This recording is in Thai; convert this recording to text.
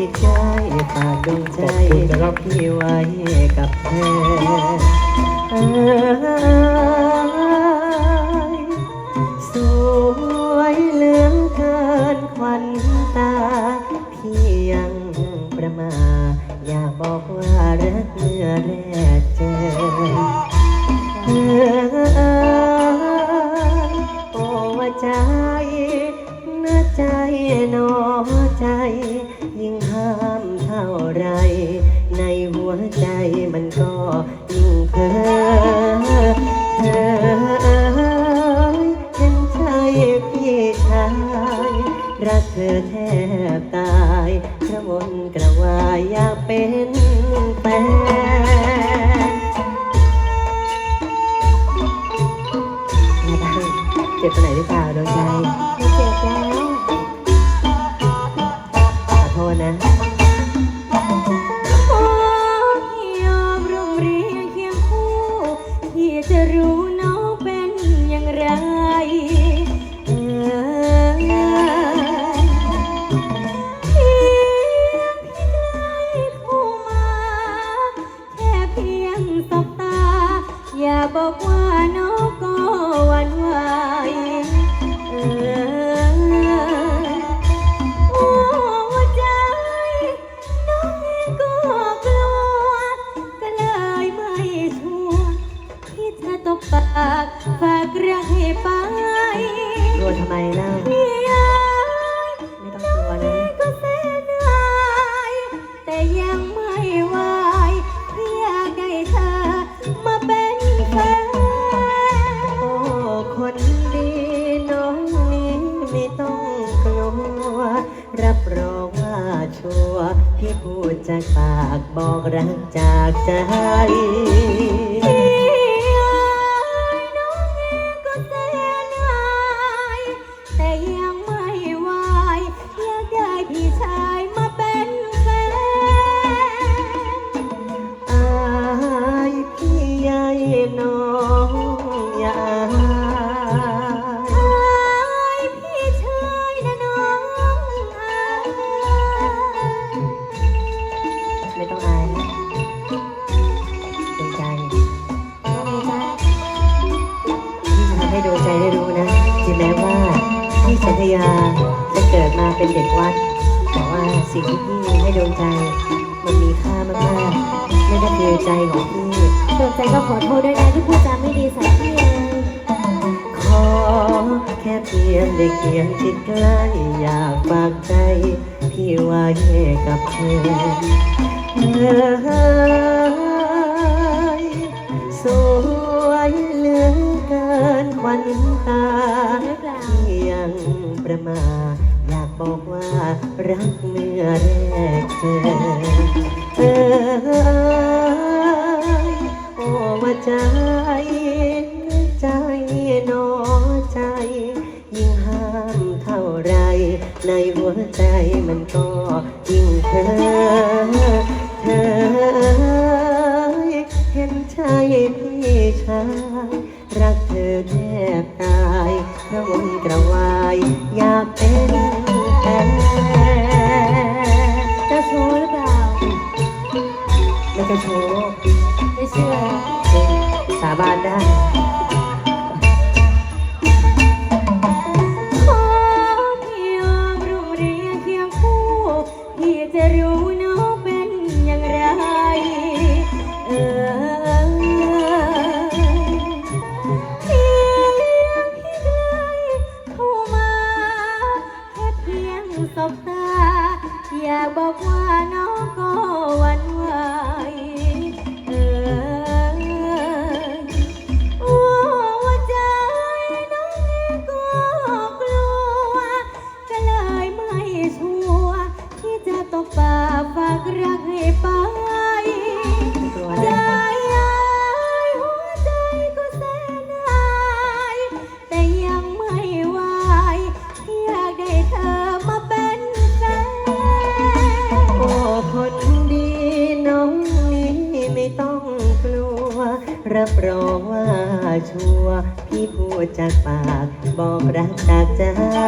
ที่ใจฝากดวงใจพี่ไว้กับเธอเอ้ยสวยเหลืองเกินควันตา พี่ยังประมา อยากบอกว่ารักเมื่อแรกเจอเอ่ยโอ้ว่าใจนะใจหนอใจ ใจมันก็ยิ่งเพ้อเธอเห็นใจพี่ชาย รักเธอแทบตายกระวนกระวายอยากเป็นแฟนไม่ได้เจ็บตรงไหนหรือเปล่าดวงใจ น้องก็หวันไหวเออโอ้ใจน้องเองก็กลัว ก็เลยไม่ชัวร์ที่จะตบปากฝากรักให้ไป กลัวทำไมล่ ที่พูดจากปากบอกรักจากใจ พี่สัญญาจะเกิดมาเป็นเด็กวัด แต่ว่าสิ่งที่พี่ให้ดวงใจ มันมีค่ามากๆนั่นก็คือใจของพี่ ดวงใจก็ขอโทษด้วยนะที่พูดจาไม่ดีใส่พี่เลยขอแค่เพียงได้เคียงชิดใกล้อยากฝากใจ พี่ไว้กับเธอเอยสวยเหลือเกินควันตา หรือเปล่า ประมา อยากบอกว่ารักเมื่อแรกเจอเอยโอ้ว่าใจ ใจนอใจ ยิ่งห้ามเท่าไร ในหัวใจมันก็ ขอพี่ยอมร่วมเรียงเคียงคู่พี่จะรู้น้องเป็นอย่างไร เออเพียงพี่ใกล้เข้ามาแค่เพียงสบตา อยากบอกว่าน้องก็หวันไหว รับรองว่าชัวร์พี่พูดจากปาก บอกรักจากใจ